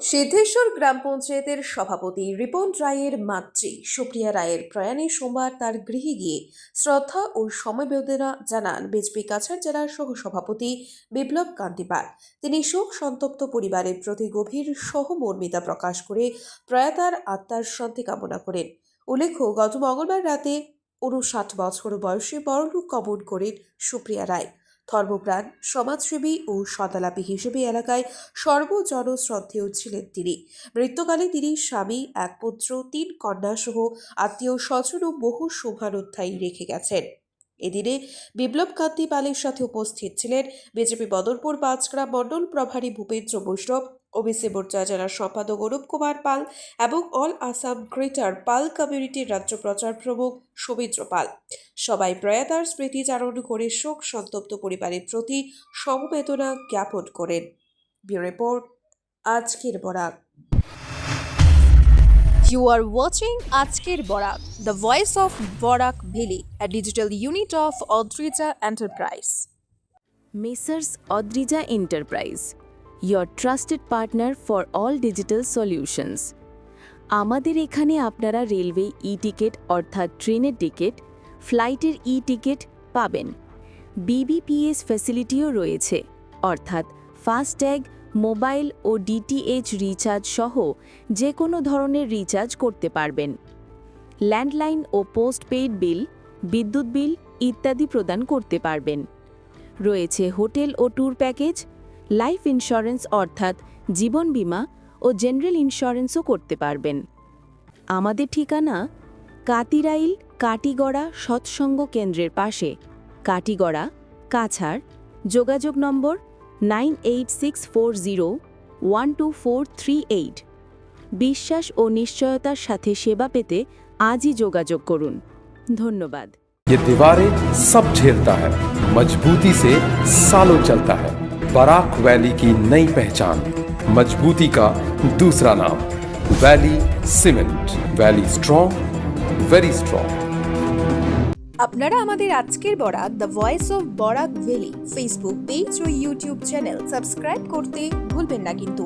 সিদ্ধেশ্বর গ্রাম পঞ্চায়েতের সভাপতি রিপন রায়ের মাতৃ সুপ্রিয়া রায়ের প্রয়াণে সোমবার তার গৃহে গিয়ে শ্রদ্ধা ও সমবেদনা জানান বিজেপি কাছাড় জেলার সহ সভাপতি বিপ্লব কান্তি পাল। তিনি শোক সন্তপ্ত পরিবারের প্রতি গভীর সহমর্মিতা প্রকাশ করে প্রয়াতার আত্মার শান্তি কামনা করেন। উল্লেখ্য, গত মঙ্গলবার রাতে উনষাট বছর বয়সে বড়লোক কবন করেন সুপ্রিয়া রায়। ধর্মপ্রাণ, সমাজসেবী ও সতালাপী হিসেবে এলাকায় সর্বজনশ্রদ্ধেয় ছিলেন তিনি। মৃত্যুকালে তিনি স্বামী, এক পুত্র, তিন কন্যা সহ আত্মীয় স্বজন ও বহু শুভানুধ্যায়ী রেখে গেছেন। এদিনে বিপ্লব কান্তি পালের সাথে উপস্থিত ছিলেন বিজেপি বদরপুর পাঁচগ্রাম মণ্ডল প্রভারী ভূপেন্দ্র বৈষ্ণব ওবিসি মোর্চা জেলার সম্পাদক অরূপ কুমার পাল এবং অল আসাম গ্রেটার পাল কমিউনিটির রাজ্য প্রচার প্রমুখ সৌমিত্র পাল সবাই প্রয়াতার স্মৃতিচারণ করে শোক সন্তপ্ত পরিবারের প্রতি সমবেদনা জ্ঞাপন করেন ব্যুরো রিপোর্ট আজকের Barak You are watching Ajker Borak, the voice of Borak Valley, a digital unit of Odrija Enterprise. Messrs. Odrija Enterprise, your trusted partner for all digital solutions. আমাদের এখানে আপনারা রেলওয়ে ই টিকিট অর্থাৎ ট্রেনের ticket ফ্লাইটের e ticket পাবেন BBPS ফ্যাসিলিটিও রয়েছে, অর্থাৎ ফাস্ট্যাগ মোবাইল ও ডিটিএইচ রিচার্জ সহ যে কোনো ধরনের রিচার্জ করতে পারবেন। ল্যান্ডলাইন ও পোস্টপেইড বিল বিদ্যুৎ বিল ইত্যাদি প্রদান করতে পারবেন। রয়েছে হোটেল ও ট্যুর প্যাকেজ লাইফ ইন্স্যুরেন্স অর্থাৎ জীবন বীমা ও জেনারেল ইন্স্যুরেন্সও করতে পারবেন আমাদের ঠিকানা কাতিরাইল কাটিগড়া সৎসঙ্গ কেন্দ্রের পাশে কাটিগড়া কাছাড় যোগাযোগ number nine eight six four zero one two four three eight বিশ্বাস ও নিশ্চয়তার সাথে সেবা পেতে আজই যোগাযোগ করুন ধন্যবাদ ये दीवारें सब झेलता है मजबूती से सालों चलता है बराक वैली की नई पहचान मजबूती का दूसरा नाम Valley Cement Valley strong very strong আপনারা আমাদের আজকের Barak the Voice of Barak valley Facebook page O YouTube channel subscribe করতে ভুলবেন না কিন্তু